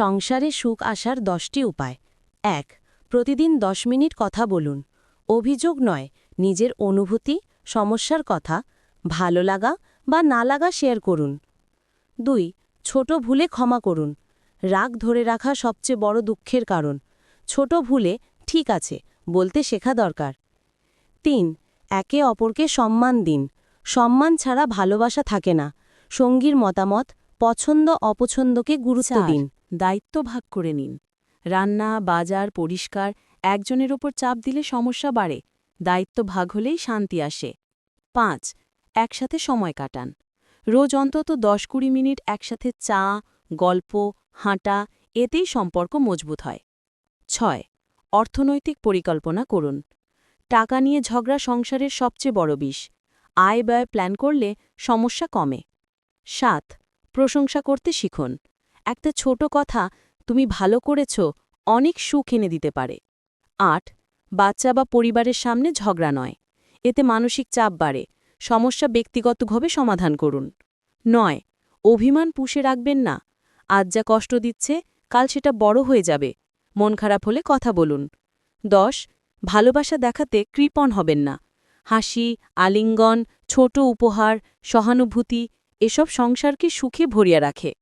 সংসারে সুখ আসার দশটি উপায়। এক প্রতিদিন দশ মিনিট কথা বলুন। অভিযোগ নয় নিজের অনুভূতি সমস্যার কথা ভালো লাগা বা না লাগা শেয়ার করুন। দুই ছোট ভুলে ক্ষমা করুন। রাগ ধরে রাখা সবচেয়ে বড় দুঃখের কারণ। ছোট ভুলে ঠিক আছে বলতে শেখা দরকার। তিন একে অপরকে সম্মান দিন। সম্মান ছাড়া ভালোবাসা থাকে না। সঙ্গীর মতামত পছন্দ অপছন্দকে গুরুত্ব দিন। দায়িত্ব ভাগ করে নিন। রান্না, বাজার, পরিষ্কার, একজনের ওপর চাপ দিলে সমস্যা বাড়ে, দায়িত্ব ভাগ হলেই শান্তি আসে। পাঁচ, একসাথে সময় কাটান। রোজ অন্তত দশ কুড়ি মিনিট একসাথে চা, গল্প, হাঁটা, এতেই সম্পর্ক মজবুত হয়। ছয়, অর্থনৈতিক পরিকল্পনা করুন। টাকা নিয়ে ঝগড়া সংসারের সবচেয়ে বড় বিষ। আয় ব্যয় প্ল্যান করলে সমস্যা কমে। সাত, প্রশংসা করতে শিখুন। একটা ছোট কথা, তুমি ভালো করেছ, অনেক সুখ এনে দিতে পারে। আট, বাচ্চা বা পরিবারের সামনে ঝগড়া নয়। এতে মানসিক চাপ বাড়ে। সমস্যা ব্যক্তিগতভাবে সমাধান করুন। নয়, অভিমান পুষে রাখবেন না। আজ যা কষ্ট দিচ্ছে, কাল সেটা বড় হয়ে যাবে। মন খারাপ হলে কথা বলুন। দশ, ভালোবাসা দেখাতে কৃপণ হবেন না। হাসি, আলিঙ্গন, ছোট উপহার, সহানুভূতি, এসব সংসারকে সুখে ভরিয়া রাখে।